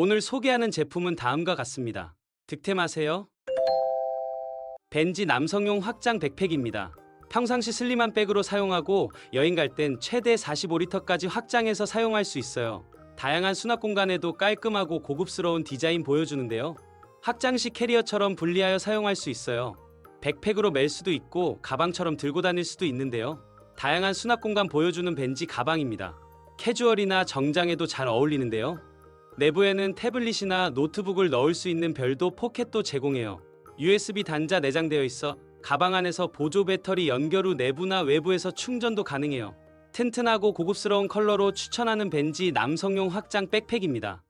오늘 소개하는 제품은 다음과 같습니다. 득템하세요. 벤지 남성용 확장 백팩입니다. 평상시 슬림한 백으로 사용하고 여행 갈 땐 최대 45리터까지 확장해서 사용할 수 있어요. 다양한 수납 공간에도 깔끔하고 고급스러운 디자인 보여주는데요. 확장식 캐리어처럼 분리하여 사용할 수 있어요. 백팩으로 멜 수도 있고 가방처럼 들고 다닐 수도 있는데요. 다양한 수납 공간 보여주는 벤지 가방입니다. 캐주얼이나 정장에도 잘 어울리는데요. 내부에는 태블릿이나 노트북을 넣을 수 있는 별도 포켓도 제공해요. USB 단자 내장되어 있어 가방 안에서 보조 배터리 연결 후 내부나 외부에서 충전도 가능해요. 튼튼하고 고급스러운 컬러로 추천하는 벤지 남성용 확장 백팩입니다.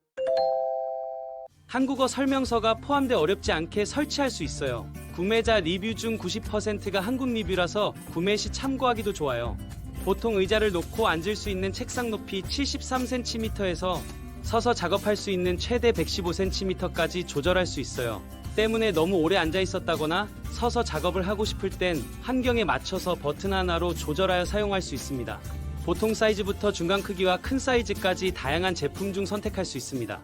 한국어 설명서가 포함돼 어렵지 않게 설치할 수 있어요. 구매자 리뷰 중 90%가 한국 리뷰라서 구매 시 참고하기도 좋아요. 보통 의자를 놓고 앉을 수 있는 책상 높이 73cm에서 서서 작업할 수 있는 최대 115cm까지 조절할 수 있어요. 때문에 너무 오래 앉아 있었다거나 서서 작업을 하고 싶을 땐 환경에 맞춰서 버튼 하나로 조절하여 사용할 수 있습니다. 보통 사이즈부터 중간 크기와 큰 사이즈까지 다양한 제품 중 선택할 수 있습니다.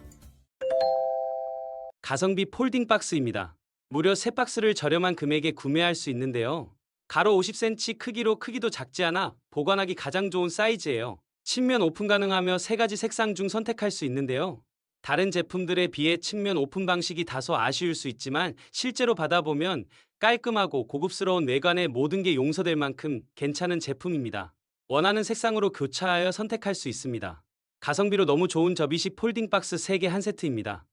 가성비 폴딩 박스입니다. 무려 3박스를 저렴한 금액에 구매할 수 있는데요. 가로 50cm 크기로 크기도 작지 않아 보관하기 가장 좋은 사이즈예요. 측면 오픈 가능하며 세 가지 색상 중 선택할 수 있는데요. 다른 제품들에 비해 측면 오픈 방식이 다소 아쉬울 수 있지만 실제로 받아보면 깔끔하고 고급스러운 외관에 모든 게 용서될 만큼 괜찮은 제품입니다. 원하는 색상으로 교차하여 선택할 수 있습니다. 가성비로 너무 좋은 접이식 폴딩 박스 3개 한 세트입니다.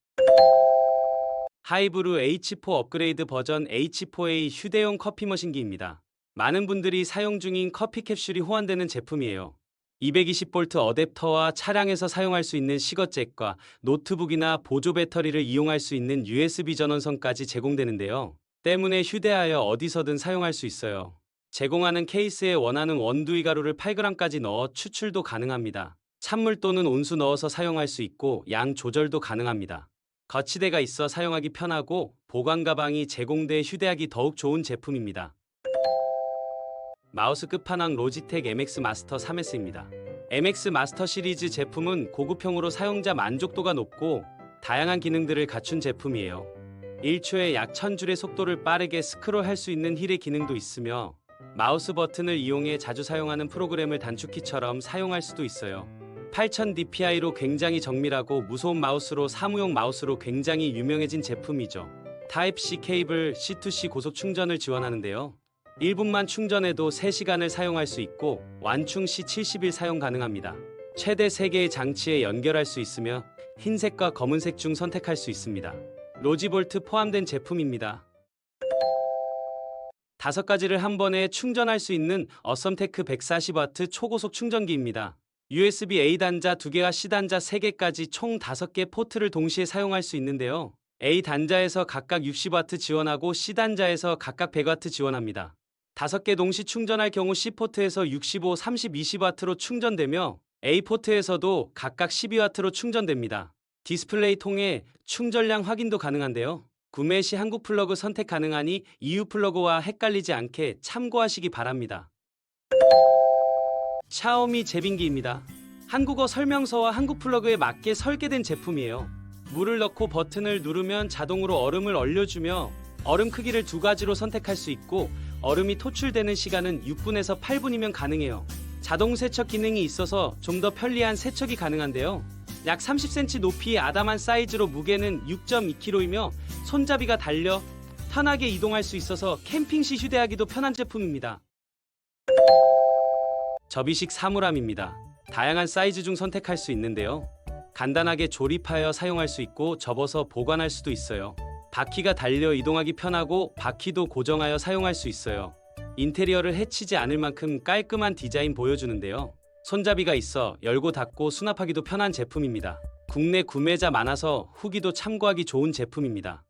하이브루 H4 업그레이드 버전 H4A 휴대용 커피 머신기입니다. 많은 분들이 사용 중인 커피 캡슐이 호환되는 제품이에요. 220V 어댑터와 차량에서 사용할 수 있는 시거잭과 노트북이나 보조 배터리를 이용할 수 있는 USB 전원선까지 제공되는데요. 때문에 휴대하여 어디서든 사용할 수 있어요. 제공하는 케이스에 원하는 원두이 가루를 8g까지 넣어 추출도 가능합니다. 찬물 또는 온수 넣어서 사용할 수 있고 양 조절도 가능합니다. 거치대가 있어 사용하기 편하고 보관 가방이 제공돼 휴대하기 더욱 좋은 제품입니다. 마우스 끝판왕 로지텍 MX 마스터 3S입니다. MX 마스터 시리즈 제품은 고급형으로 사용자 만족도가 높고 다양한 기능들을 갖춘 제품이에요. 1초에 약 1000줄의 속도를 빠르게 스크롤할 수 있는 힐의 기능도 있으며 마우스 버튼을 이용해 자주 사용하는 프로그램을 단축키처럼 사용할 수도 있어요. 8000dpi로 굉장히 정밀하고 무서운 마우스로 사무용 마우스로 굉장히 유명해진 제품이죠. 타입C 케이블 C2C 고속 충전을 지원하는데요. 1분만 충전해도 3시간을 사용할 수 있고 완충 시 70일 사용 가능합니다. 최대 3개의 장치에 연결할 수 있으며 흰색과 검은색 중 선택할 수 있습니다. 로지볼트 포함된 제품입니다. 다섯 가지를 한 번에 충전할 수 있는 어썸테크 140W 초고속 충전기입니다. USB A 단자 2개와 C 단자 3개까지 총 5개 포트를 동시에 사용할 수 있는데요. A 단자에서 각각 60W 지원하고 C 단자에서 각각 100W 지원합니다. 5개 동시 충전할 경우 C 포트에서 65, 30, 20W로 충전되며 A 포트에서도 각각 12W로 충전됩니다. 디스플레이 통해 충전량 확인도 가능한데요. 구매 시 한국 플러그 선택 가능하니 EU 플러그와 헷갈리지 않게 참고하시기 바랍니다. 샤오미 제빙기입니다. 한국어 설명서와 한국 플러그에 맞게 설계된 제품이에요. 물을 넣고 버튼을 누르면 자동으로 얼음을 얼려주며 얼음 크기를 두 가지로 선택할 수 있고 얼음이 토출되는 시간은 6분에서 8분이면 가능해요. 자동 세척 기능이 있어서 좀 더 편리한 세척이 가능한데요. 약 30cm 높이의 아담한 사이즈로 무게는 6.2kg이며 손잡이가 달려 편하게 이동할 수 있어서 캠핑 시 휴대하기도 편한 제품입니다. 접이식 사물함입니다. 다양한 사이즈 중 선택할 수 있는데요. 간단하게 조립하여 사용할 수 있고 접어서 보관할 수도 있어요. 바퀴가 달려 이동하기 편하고 바퀴도 고정하여 사용할 수 있어요. 인테리어를 해치지 않을 만큼 깔끔한 디자인 보여주는데요. 손잡이가 있어 열고 닫고 수납하기도 편한 제품입니다. 국내 구매자 많아서 후기도 참고하기 좋은 제품입니다.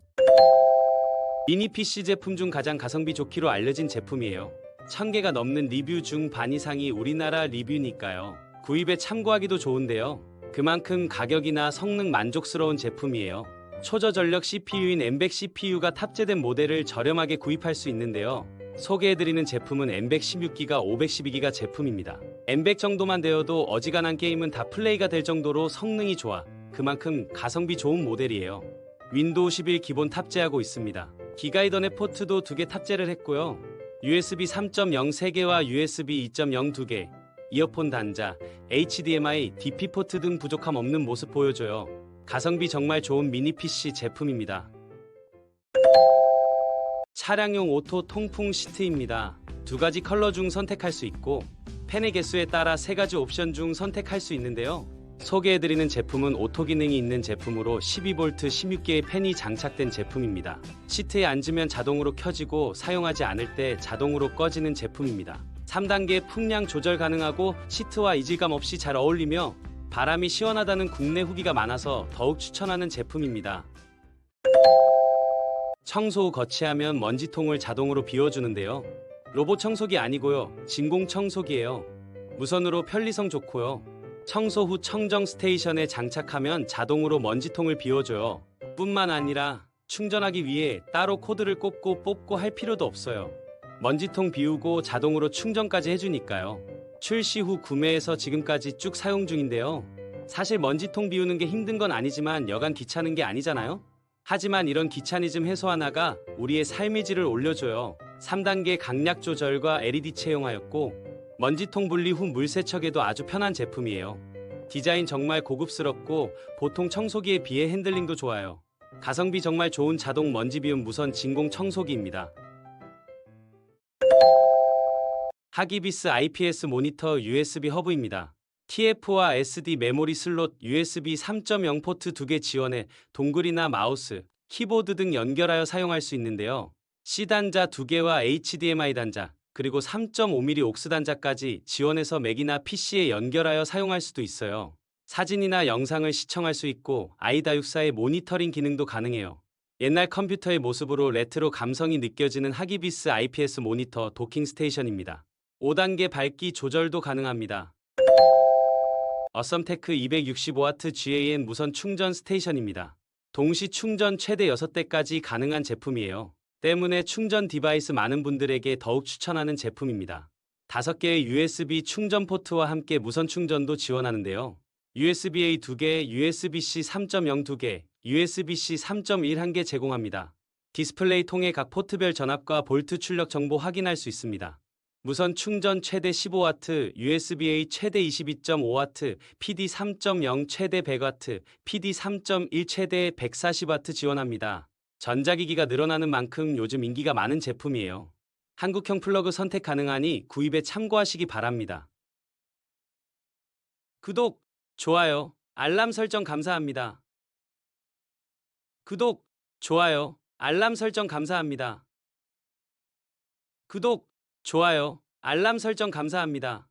미니 PC 제품 중 가장 가성비 좋기로 알려진 제품이에요. 1000개가 넘는 리뷰 중 반 이상이 우리나라 리뷰니까요. 구입에 참고하기도 좋은데요. 그만큼 가격이나 성능 만족스러운 제품이에요. 초저전력 CPU인 엠벡 CPU가 탑재된 모델을 저렴하게 구입할 수 있는데요. 소개해드리는 제품은 엠벡 16기가 512기가 제품입니다. 엠벡 정도만 되어도 어지간한 게임은 다 플레이가 될 정도로 성능이 좋아 그만큼 가성비 좋은 모델이에요. 윈도우 11 기본 탑재하고 있습니다. 기가이더넷 포트도 두 개 탑재를 했고요. USB 3.0 3개와 USB 2.0 2개, 이어폰 단자, HDMI, DP 포트 등 부족함 없는 모습 보여줘요. 가성비 정말 좋은 미니 PC 제품입니다. 차량용 오토 통풍 시트입니다. 두 가지 컬러 중 선택할 수 있고 팬의 개수에 따라 세 가지 옵션 중 선택할 수 있는데요. 소개해드리는 제품은 오토 기능이 있는 제품으로 12V 16개의 팬이 장착된 제품입니다. 시트에 앉으면 자동으로 켜지고 사용하지 않을 때 자동으로 꺼지는 제품입니다. 3단계 풍량 조절 가능하고 시트와 이질감 없이 잘 어울리며 바람이 시원하다는 국내 후기가 많아서 더욱 추천하는 제품입니다. 청소 후 거치하면 먼지통을 자동으로 비워주는데요. 로봇 청소기 아니고요. 진공 청소기예요. 무선으로 편리성 좋고요. 청소 후 청정 스테이션에 장착하면 자동으로 먼지통을 비워줘요. 뿐만 아니라 충전하기 위해 따로 코드를 꼽고 뽑고 할 필요도 없어요. 먼지통 비우고 자동으로 충전까지 해주니까요. 출시 후 구매해서 지금까지 쭉 사용 중인데요. 사실 먼지통 비우는 게 힘든 건 아니지만 여간 귀찮은 게 아니잖아요? 하지만 이런 귀차니즘 해소 하나가 우리의 삶의 질을 올려줘요. 3단계 강약 조절과 LED 채용하였고 먼지통 분리 후 물 세척에도 아주 편한 제품이에요. 디자인 정말 고급스럽고 보통 청소기에 비해 핸들링도 좋아요. 가성비 정말 좋은 자동 먼지 비움 무선 진공 청소기입니다. 하기비스 IPS 모니터 USB 허브입니다. TF와 SD 메모리 슬롯 USB 3.0 포트 2개 지원해 동글이나 마우스, 키보드 등 연결하여 사용할 수 있는데요. C 단자 2개와 HDMI 단자, 그리고 3.5mm 옥스 단자까지 지원해서 맥이나 PC에 연결하여 사용할 수도 있어요. 사진이나 영상을 시청할 수 있고 아이다육사의 모니터링 기능도 가능해요. 옛날 컴퓨터의 모습으로 레트로 감성이 느껴지는 하기비스 IPS 모니터 도킹 스테이션입니다. 5단계 밝기 조절도 가능합니다. 어썸테크 265W GAN 무선 충전 스테이션입니다. 동시 충전 최대 6대까지 가능한 제품이에요. 때문에 충전 디바이스 많은 분들에게 더욱 추천하는 제품입니다. 5개의 USB 충전 포트와 함께 무선 충전도 지원하는데요. USB-A 2개, USB-C 3.0 2개, USB-C 3.1 1개 제공합니다. 디스플레이 통해 각 포트별 전압과 볼트 출력 정보 확인할 수 있습니다. 무선 충전 최대 15W, USB-A 최대 22.5W, PD 3.0 최대 100W, PD 3.1 최대 140W 지원합니다. 전자기기가 늘어나는 만큼 요즘 인기가 많은 제품이에요. 한국형 플러그 선택 가능하니 구입에 참고하시기 바랍니다. 구독, 좋아요, 알람 설정 감사합니다. 구독, 좋아요, 알람 설정 감사합니다. 구독, 좋아요, 알람 설정 감사합니다.